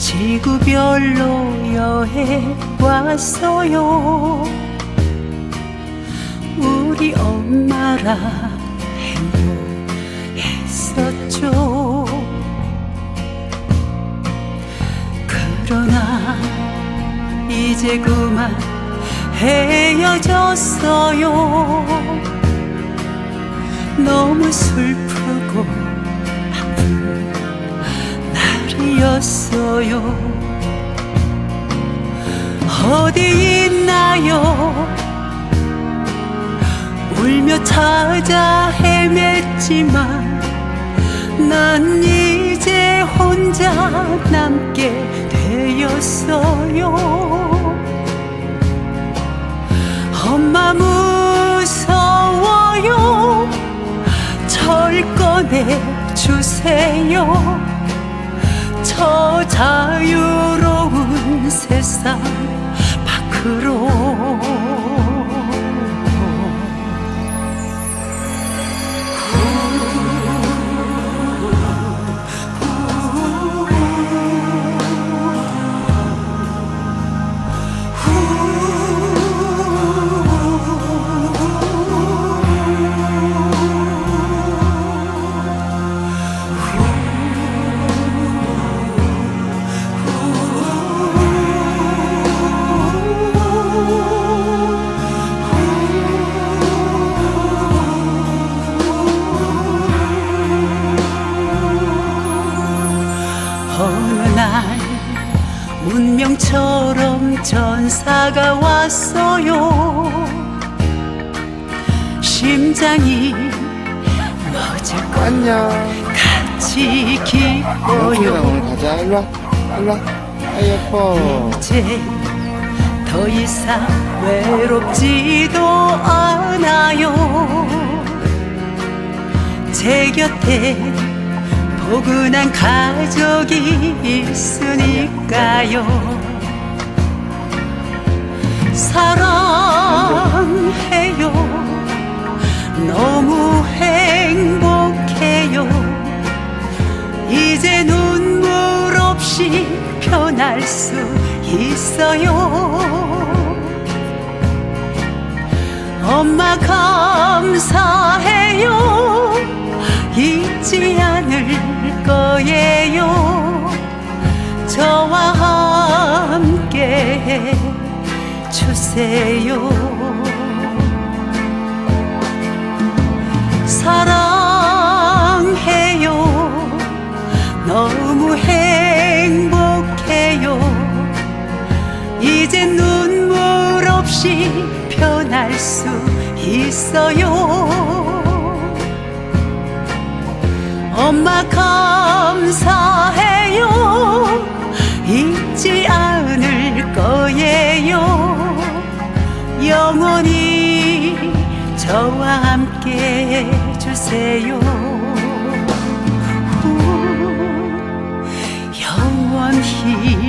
지구별로 여행 왔어요. 우리 엄마랑 행복했었죠. 그러나 이제 그만 헤어졌어요. 너무 슬프고 날이었어요. 어디 있나요? 울며 찾아 헤맸지만 난 이제 혼자 남게 되었어요. 엄마 무서워요. 절 꺼내 주세요 저 자유로운 세상 밖으로 문명처럼 전사가 왔어요 심장이 멎을 것 안녕. 같이 영훈이랑 기뻐요 오늘 가자. 일로 와. 일로 와. 아, 예뻐. 이제 더 이상 외롭지도 않아요 제 곁에 포근한 가족이 있으니까요 사랑해요. 너무 행복해요. 이제 눈물 없이 편할 수 있어요. 엄마 감사해요. 잊지 않을 거예요. 저와 함께 해 주세요. 사랑해요. 너무 행복해요. 이제 눈물 없이 편할 수 있어요. 엄마 감사해 저와 함께 해주세요. 후, 영원히